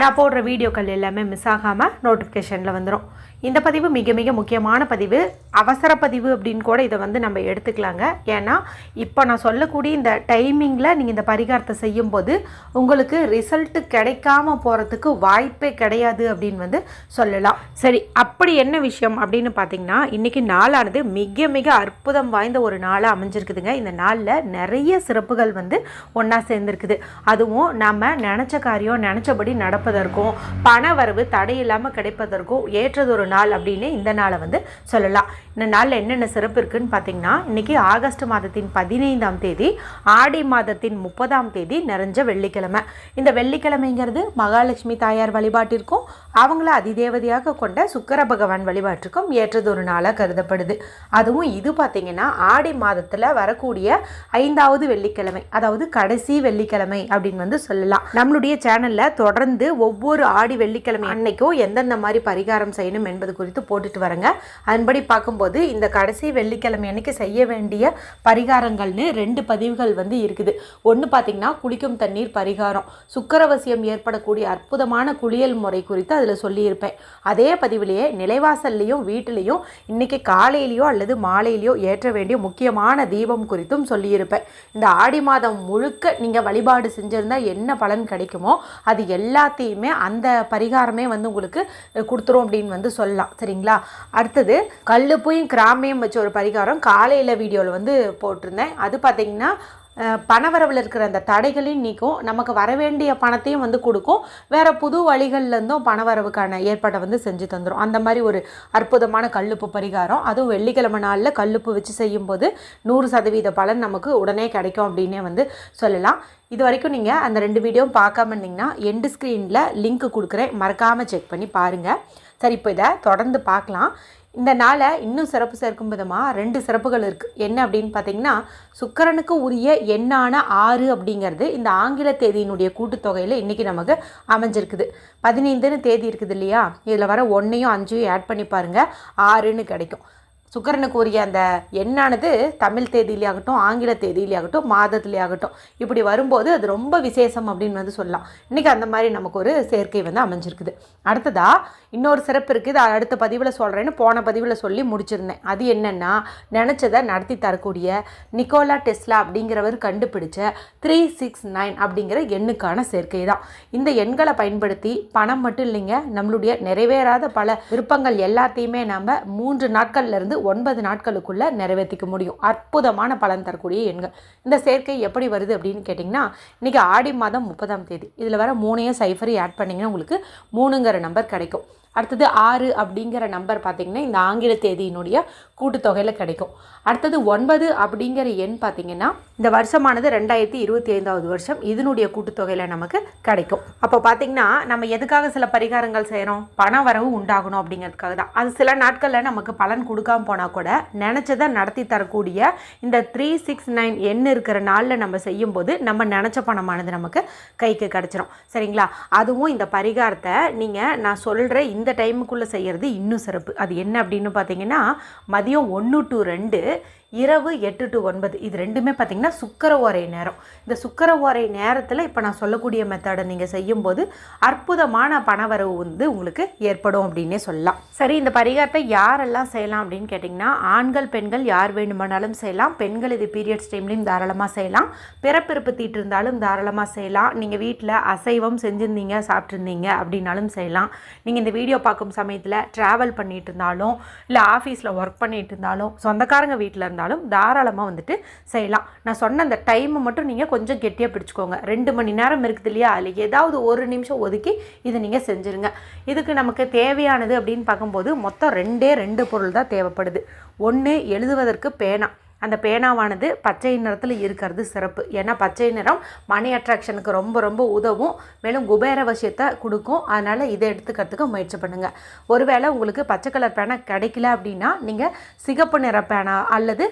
நான் போடுற வீடியோக்கள் எல்லாமே மிஸ் ஆகாமல் நோட்டிஃபிகேஷனில் வந்துடும் இந்த பதிவு மிக மிக முக்கியமான பதிவு. அவசர பதிவு அப்படின்னு கூட இதை வந்து நம்ம எடுத்துக்கலாங்க. ஏன்னா இப்போ நான் சொல்லக்கூடிய இந்த டைமிங்கில் நீங்கள் இந்த பரிகாரத்தை செய்யும்போது உங்களுக்கு ரிசல்ட்டு கிடைக்காம போகிறதுக்கு வாய்ப்பே கிடையாது அப்படின்னு வந்து சொல்லலாம். சரி அப்படி என்ன விஷயம் அப்படின்னு பார்த்தீங்கன்னா இன்றைக்கி நாளானது மிக மிக அற்புதம் வாய்ந்த ஒரு நாளாக அமைஞ்சிருக்குதுங்க. இந்த நாளில் நிறைய சிறப்புகள் வந்து ஒன்றா சேர்ந்துருக்குது. அதுவும் நம்ம நினச்ச காரியம் நினச்சபடி கிடைப்பதற்கும் பண வரவு தடையில்லாமல் கிடைப்பதற்கும் ஏற்றதொரு நாள் அப்படின்னு இந்த நாளை வந்து சொல்லலாம். இந்த நாளில் என்னென்ன சிறப்பு இருக்குதுன்னு பார்த்தீங்கன்னா இன்றைக்கி ஆகஸ்ட் மாதத்தின் பதினைந்தாம் தேதி ஆடி மாதத்தின் முப்பதாம் தேதி நிறைஞ்ச வெள்ளிக்கிழமை. இந்த வெள்ளிக்கிழமைங்கிறது மகாலட்சுமி தாயார் வழிபாட்டிற்கும் அவங்கள அதிதேவதையாக கொண்ட சுக்கர பகவான் வழிபாட்டிற்கும் ஏற்றதொரு நாளாக கருதப்படுது. அதுவும் இது பார்த்திங்கன்னா ஆடி மாதத்தில் வரக்கூடிய ஐந்தாவது வெள்ளிக்கிழமை அதாவது கடைசி வெள்ளிக்கிழமை அப்படின்னு வந்து சொல்லலாம். நம்மளுடைய சேனலில் தொடர்ந்து ஒவ்வொரு ஆடி வெள்ளிக்கிழமை அன்னைக்கும் எந்தெந்த மாதிரி பரிகாரம் செய்யணும் என்பது குறித்து போட்டுட்டு வரேங்க. அதன்படி பார்க்கும்போது இந்த கடைசி வெள்ளிக்கிழமை அன்னைக்கு செய்ய வேண்டிய பரிகாரங்கள்னு ரெண்டு பதிவுகள் வந்து இருக்குது. ஒன்று பார்த்தீங்கன்னா குளிக்கும் தண்ணீர் பரிகாரம். சுக்கரவசியம் ஏற்படக்கூடிய அற்புதமான குளியல் முறை குறித்து அதில் சொல்லியிருப்பேன். அதே பதிவிலேயே நிலைவாசல்லையும் வீட்டிலையும் இன்னைக்கு காலையிலையோ அல்லது மாலையிலையோ ஏற்ற வேண்டிய முக்கியமான தீபம் குறித்தும் சொல்லியிருப்பேன். இந்த ஆடி மாதம் முழுக்க நீங்கள் வழிபாடு செஞ்சிருந்தால் என்ன பலன் கிடைக்குமோ அது எல்லாத்தையும் அந்த பரிகாரமே வந்து உங்களுக்கு கொடுத்துரும் அப்படின்னு வந்து சொல்லலாம். சரிங்களா? அடுத்தது கல்லுப்பையும் கிராமையும் வச்ச ஒரு பரிகாரம் காலையில் வீடியோவில் வந்து போட்டிருந்தேன். அது பார்த்தீங்கன்னா பணவரவில் இருக்கிற அந்த தடைகளையும் நீக்கும். நமக்கு வர வேண்டிய பணத்தையும் வந்து கொடுக்கும். வேறு புது வழிகள்லேருந்தும் பணவரவுக்கான ஏற்பாட்டை வந்து செஞ்சு தந்துடும் அந்த மாதிரி ஒரு அற்புதமான கல்லுப்பு பரிகாரம். அதுவும் வெள்ளிக்கிழமை நாளில் கல்லுப்பு வச்சு செய்யும்போது நூறு சதவீத பலன் நமக்கு உடனே கிடைக்கும் அப்படின்னே வந்து சொல்லலாம். இது வரைக்கும் நீங்கள் அந்த ரெண்டு வீடியோவும் பார்க்காம இருந்தீங்கன்னா எண்டு ஸ்க்ரீனில் லிங்க் கொடுக்குறேன். மறக்காமல் செக் பண்ணி பாருங்கள் சரி இப்போ இதை தொடர்ந்து பார்க்கலாம். இந்த நாளை இன்னும் சிறப்பு சேர்க்கும் விதமாக ரெண்டு சிறப்புகள் இருக்குது என்ன அப்படின்னு பார்த்தீங்கன்னா சுக்கரனுக்கு உரிய எண்ணான ஆறு அப்படிங்கிறது இந்த ஆங்கில தேதியினுடைய கூட்டுத்தொகையில் இன்றைக்கி நமக்கு அமைஞ்சிருக்குது. பதினைந்துன்னு தேதி இருக்குது இல்லையா? இதில் வர ஒன்றையும் அஞ்சையும் ஆட் பண்ணி பாருங்கள் ஆறுன்னு கிடைக்கும். சுக்கரனுக்கு உரிய அந்த எண்ணானது தமிழ் தேதியிலேயாகட்டும் ஆங்கில தேதியிலேயாகட்டும் மாதத்துலேயாகட்டும். இப்படி வரும்போது அது ரொம்ப விசேஷம் அப்படின்னு வந்து சொல்லலாம். இன்றைக்கி அந்த மாதிரி நமக்கு ஒரு சேர்க்கை வந்து அமைஞ்சிருக்குது. அடுத்ததாக இன்னொரு சிறப்பு இருக்குது அது அடுத்த பதிவில் சொல்கிறேன்னு போன பதிவில் சொல்லி முடிச்சிருந்தேன். அது என்னென்னா நினச்சதை நடத்தி தரக்கூடிய நிக்கோலா டெஸ்லா அப்படிங்கிறவர் கண்டுபிடிச்ச த்ரீ சிக்ஸ் நைன் அப்படிங்கிற எண்ணுக்கான சேர்க்கை தான். இந்த எண்களை பயன்படுத்தி பணம் மட்டும் இல்லைங்க நம்மளுடைய நிறைவேறாத பல விருப்பங்கள் எல்லாத்தையுமே நம்ம மூன்று நாட்கள்லேருந்து ஒன்பது நாட்களுக்குள்ள நிறைவேற்றிக்க முடியும். அற்புதமான பலன் தரக்கூடிய எண்கள். இந்த சேர்க்கை எப்படி வருது அப்படின்னு கேட்டிங்கன்னா இன்றைக்கி ஆடி மாதம் முப்பதாம் தேதி. இதில் வர மூணையும் சைஃபரி ஆட் பண்ணிங்கன்னா உங்களுக்கு மூணுங்கிற நம்பர் கிடைக்கும். அடுத்தது ஆறு அப்படிங்கிற நம்பர் பார்த்தீங்கன்னா இந்த ஆங்கில தேதியினுடைய கூட்டுத்தொகையில் கிடைக்கும். அடுத்தது ஒன்பது அப்படிங்கிற எண் பார்த்தீங்கன்னா இந்த வருஷமானது ரெண்டாயிரத்தி இருபத்தி ஐந்தாவது வருஷம். இதனுடைய கூட்டுத்தொகையில் நமக்கு கிடைக்கும். அப்போ பார்த்தீங்கன்னா நம்ம எதுக்காக சில பரிகாரங்கள் செய்கிறோம் பண வரவு உண்டாகணும் அப்படிங்கிறதுக்காக தான். அது சில நாட்களில் நமக்கு பலன் கொடுக்காம போனால் கூட நினச்சதை நடத்தி தரக்கூடிய இந்த த்ரீ சிக்ஸ் நைன் எண் இருக்கிற நாளில் நம்ம செய்யும்போது நம்ம நினச்ச பணமானது நமக்கு கைக்கு கிடச்சிரும். சரிங்களா? அதுவும் இந்த பரிகாரத்தை நீங்கள் நான் சொல்கிற இந்த டைமுக்குள்ளே செய்கிறது இன்னும் சிறப்பு. அது என்ன அப்படின்னு பார்த்தீங்கன்னா மதியம் ஒன்று டு ரெண்டு இரவு எட்டு டு ஒன்பது. இது ரெண்டுமே பார்த்தீங்கன்னா சுக்கர ஓரை நேரம். இந்த சுக்கர ஓரை நேரத்தில் இப்போ நான் சொல்லக்கூடிய மெத்தடை நீங்கள் செய்யும்போது அற்புதமான பணவரவு வந்து உங்களுக்கு ஏற்படும் அப்படின்னே சொல்லலாம். சரி இந்த பரிகாரத்தை யாரெல்லாம் செய்யலாம் அப்படின்னு கேட்டிங்கன்னா ஆண்கள் பெண்கள் யார் வேண்டுமானாலும் செய்யலாம். பெண்கள் இது பீரியட்ஸ் டைம்லையும் தாராளமாக செய்யலாம். பிறப்பிறப்பு தீட்டு இருந்தாலும் தாராளமாக செய்யலாம். நீங்கள் வீட்டில் அசைவம் செஞ்சுருந்தீங்க சாப்பிட்ருந்தீங்க அப்படின்னாலும் செய்யலாம். நீங்கள் இந்த வீடியோ பார்க்கும் சமயத்தில் ட்ராவல் பண்ணிட்டு இருந்தாலும் இல்லை ஆஃபீஸில் ஒர்க் பண்ணிட்டு இருந்தாலும் சொந்தக்காரங்க வீட்டில் இருந்தாலும் இருந்தாலும் தாராளமாக வந்துட்டு செய்யலாம். நான் சொன்ன அந்த டைமை மட்டும் நீங்கள் கொஞ்சம் கெட்டியாக பிடிச்சிக்கோங்க. ரெண்டு மணி நேரம் இருக்குது இல்லையா? அதில் ஏதாவது ஒரு நிமிஷம் ஒதுக்கி இதை நீங்கள் செஞ்சுருங்க. இதுக்கு நமக்கு தேவையானது அப்படின்னு பார்க்கும்போது மொத்தம் ரெண்டே ரெண்டு பொருள் தான் தேவைப்படுது. ஒன்று எழுதுவதற்கு பேனா. அந்த பேனாவானது பச்சை நிறத்தில் இருக்கிறது சிறப்பு. ஏன்னா பச்சை நிறம் மணி அட்ராக்ஷனுக்கு ரொம்ப ரொம்ப உதவும். மேலும் குபேர விஷயத்தை கொடுக்கும். அதனால் இதை எடுத்துக்கிறதுக்கு முயற்சி பண்ணுங்கள் ஒருவேளை உங்களுக்கு பச்சை கலர் பேனா கிடைக்கல அப்படின்னா நீங்கள் சிகப்பு நிற பேனா அல்லது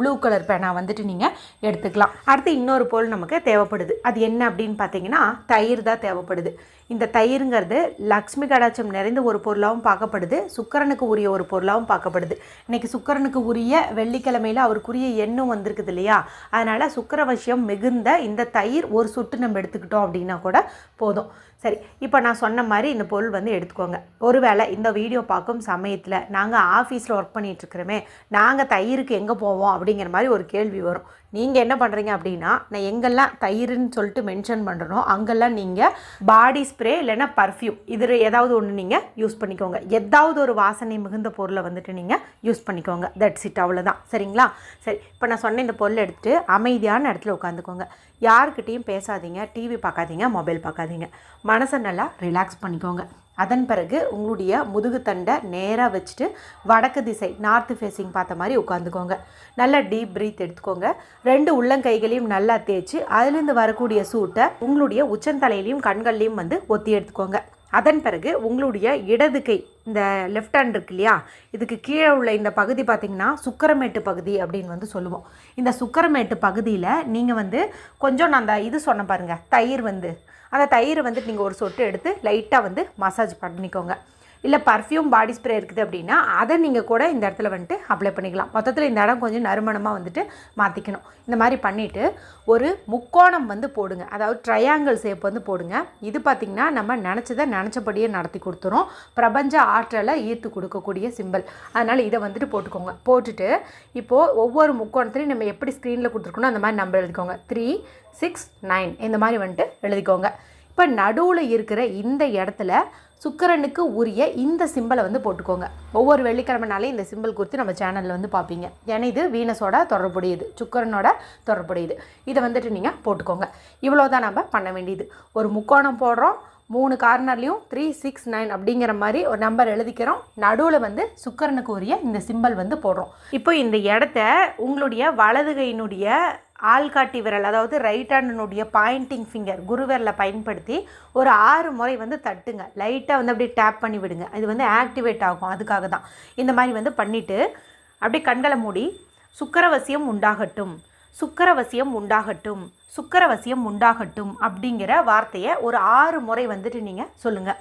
ப்ளூ கலர் பேனா வந்துட்டு நீங்கள் எடுத்துக்கலாம். அடுத்து இன்னொரு பொருள் நமக்கு தேவைப்படுது. அது என்ன அப்படின்னு பார்த்தீங்கன்னா தயிர் தான் தேவைப்படுது. இந்த தயிருங்கிறது லக்ஷ்மி கடாட்சம் நிறைந்த ஒரு பொருளாகவும் பார்க்கப்படுது. சுக்கரனுக்கு உரிய ஒரு பொருளாகவும் பார்க்கப்படுது. இன்றைக்கி சுக்கரனுக்கு உரிய வெள்ளிக்கிழமையில் அவருக்குரிய எண்ணும் வந்திருக்குது இல்லையா? அதனால் சுக்கரவசியம் மிகுந்த இந்த தயிர் ஒரு சொட்டு நம்ம எடுத்துக்கிட்டோம் அப்படின்னா கூட போதும். சரி இப்போ நான் சொன்ன மாதிரி இந்த பொருள் வந்து எடுத்துக்கோங்க. ஒருவேளை இந்த வீடியோ பார்க்கும் சமயத்தில் நாங்கள் ஆஃபீஸில் ஒர்க் பண்ணிகிட்ருக்கிறோமே நாங்கள் தயிருக்கு எங்கே போவோம் அப்படிங்கிற மாதிரி ஒரு கேள்வி வரும். நீங்கள் என்ன பண்ணுறீங்க அப்படின்னா நான் எங்கெல்லாம் தயிர்னு சொல்லிட்டு மென்ஷன் பண்ணுறனோ அங்கெல்லாம் நீங்கள் பாடி ஸ்ப்ரே இல்லைன்னா பர்ஃப்யூம் இதில் ஏதாவது ஒன்று நீங்கள் யூஸ் பண்ணிக்கோங்க. ஏதாவது ஒரு வாசனை மிகுந்த பொருளை வந்துட்டு நீங்கள் யூஸ் பண்ணிக்கோங்க. தட்ஸ் இட் அவ்வளோதான் சரிங்களா? சரி இப்போ நான் சொன்ன இந்த பொருளை எடுத்துகிட்டு அமைதியான இடத்துல உட்காந்துக்கோங்க. யாருக்கிட்டேயும் பேசாதீங்க டிவி பார்க்காதீங்க மொபைல் பார்க்காதீங்க. மனசை நல்லா ரிலாக்ஸ் பண்ணிக்கோங்க. அதன் பிறகு உங்களுடைய முதுகுத்தண்டை நேராக வச்சுட்டு வடக்கு திசை நார்த்து ஃபேஸிங் பார்த்த மாதிரி உட்காந்துக்கோங்க நல்லா டீப் ப்ரீத் எடுத்துக்கோங்க. ரெண்டு உள்ளங்கைகளையும் நல்லா தேய்ச்சி அதுலேருந்து வரக்கூடிய சூட்டை உங்களுடைய உச்சந்தலையிலையும் கண்கள்லையும் வந்து ஒத்தி எடுத்துக்கோங்க. அதன் பிறகு உங்களுடைய இடது கை இந்த லெஃப்ட் ஹேண்ட் இருக்கு இல்லையா? இதுக்கு கீழே உள்ள இந்த பகுதி பார்த்திங்கன்னா சுக்கரமேட்டு பகுதி அப்படின்னு வந்து சொல்லுவோம். இந்த சுக்கரமேட்டு பகுதியில் நீங்கள் வந்து கொஞ்சம் நான் அந்த இது சொன்ன பாருங்கள் தயிர் வந்து. அந்த தயிரை வந்துட்டு நீங்கள் ஒரு சொட்டு எடுத்து லைட்டாக வந்து மசாஜ் பண்ணிக்கோங்க. இல்லை பர்ஃப்யூம் பாடி ஸ்ப்ரே இருக்குது அப்படின்னா அதை நீங்கள் கூட இந்த இடத்துல வந்துட்டு அப்ளை பண்ணிக்கலாம். மொத்தத்தில் இந்த இடம் கொஞ்சம் நறுமணமாக வந்துட்டு மாற்றிக்கணும் இந்த மாதிரி பண்ணிவிட்டு ஒரு முக்கோணம் வந்து போடுங்க. அதாவது ட்ரையாங்கிள் ஷேப் வந்து போடுங்க. இது பார்த்திங்கன்னா நம்ம நினச்சதை நினச்சபடியே நடத்தி கொடுத்துரும். பிரபஞ்ச ஆற்றலை ஈர்த்து கொடுக்கக்கூடிய சிம்பிள் அதனால் இதை வந்துட்டு போட்டுக்கோங்க. போட்டுட்டு இப்போது ஒவ்வொரு முக்கோணத்துலையும் நம்ம எப்படி ஸ்க்ரீனில் கொடுத்துருக்கணும் அந்த மாதிரி நம்பர் எழுதிக்கோங்க. த்ரீ சிக்ஸ் நைன் இந்த மாதிரி வந்துட்டு எழுதிக்கோங்க. இப்போ நடுவில் இருக்கிற இந்த இடத்துல சுக்கரனுக்கு உரிய இந்த சிம்பிளை வந்து போட்டுக்கோங்க. ஒவ்வொரு வெள்ளிக்கிழமைனாலே இந்த சிம்பிள் குறித்து நம்ம சேனலில் வந்து பார்ப்பீங்க. ஏன்னா இது வீனஸோட தொடர்புடையது சுக்கரனோட தொடர்புடையது. இதை வந்துட்டு நீங்கள் போட்டுக்கோங்க. இவ்வளோ தான் நம்ம பண்ண வேண்டியது. ஒரு முக்கோணம் போடுறோம். மூணு கார்னர்லேயும் த்ரீ சிக்ஸ் நைன் அப்படிங்கிற மாதிரி ஒரு நம்பர் எழுதிக்கிறோம். நடுவில் வந்து சுக்கரனுக்கு உரிய இந்த சிம்பிள் வந்து போடுறோம். இப்போ இந்த இடத்த உங்களுடைய வலது கையினுடைய ஆள்காட்டி விரல் அதாவது ரைட் ஹேண்டனுடைய பாயிண்டிங் ஃபிங்கர் குருவிரலை பயன்படுத்தி ஒரு ஆறு முறை வந்து தட்டுங்க. லைட்டாக வந்து அப்படியே டேப் பண்ணி விடுங்க. இது வந்து ஆக்டிவேட் ஆகும். அதுக்காக தான். இந்த மாதிரி வந்து பண்ணிவிட்டு அப்படியே கண்களை மூடி சுக்கரவசியம் உண்டாகட்டும். சுக்கரவசியம் உண்டாகட்டும். சுக்கரவசியம் உண்டாகட்டும் அப்படிங்கிற வார்த்தையை ஒரு ஆறு முறை வந்துட்டு நீங்கள் சொல்லுங்கள்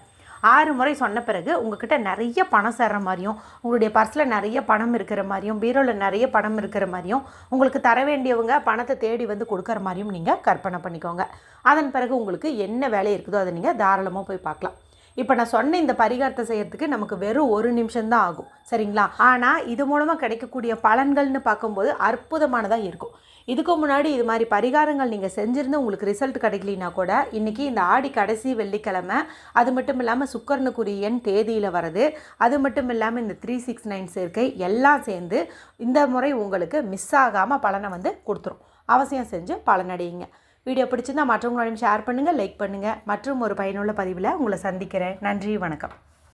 ஆறு முறை சொன்ன பிறகு உங்ககிட்ட நிறைய பணம் சேர்ற மாதிரியும் உங்களுடைய பர்ஸில் நிறைய பணம் இருக்கிற மாதிரியும் பீரோவில் நிறைய பணம் இருக்கிற மாதிரியும் உங்களுக்கு தர வேண்டியவங்க பணத்தை தேடி வந்து கொடுக்குற மாதிரியும் நீங்கள் கற்பனை பண்ணிக்கோங்க. அதன் பிறகு உங்களுக்கு என்ன வேலை இருக்குதோ அதை நீங்கள் தாராளமாக போய் பார்க்கலாம். இப்போ நான் சொன்ன இந்த பரிகாரத்தை செய்கிறதுக்கு நமக்கு வெறும் ஒரு நிமிஷம்தான் ஆகும். சரிங்களா? ஆனால் இது மூலமாக கிடைக்கக்கூடிய பலன்கள்னு பார்க்கும்போது அற்புதமானதாக இருக்கும். இதுக்கு முன்னாடி இது மாதிரி பரிகாரங்கள் நீங்கள் செஞ்சுருந்து உங்களுக்கு ரிசல்ட் கிடைக்கலினா கூட இன்றைக்கி இந்த ஆடி கடைசி வெள்ளிக்கிழமை அது மட்டும் இல்லாமல் சுக்கரனுக்குரிய எண் தேதியில் வருது அது மட்டும் இல்லாமல் இந்த த்ரீ சிக்ஸ் நைன் சேர்க்கை எல்லாம் சேர்ந்து இந்த முறை உங்களுக்கு மிஸ் ஆகாமல் பலனை வந்து கொடுத்துரும். அவசியம் செஞ்சு பலனடையுங்க. வீடியோ பிடிச்சிருந்தா மற்றவங்களோடையும் ஷேர் பண்ணுங்கள் லைக் பண்ணுங்கள் மற்றும் ஒரு பயனுள்ள பதிவில் உங்களை சந்திக்கிறேன். நன்றி வணக்கம்.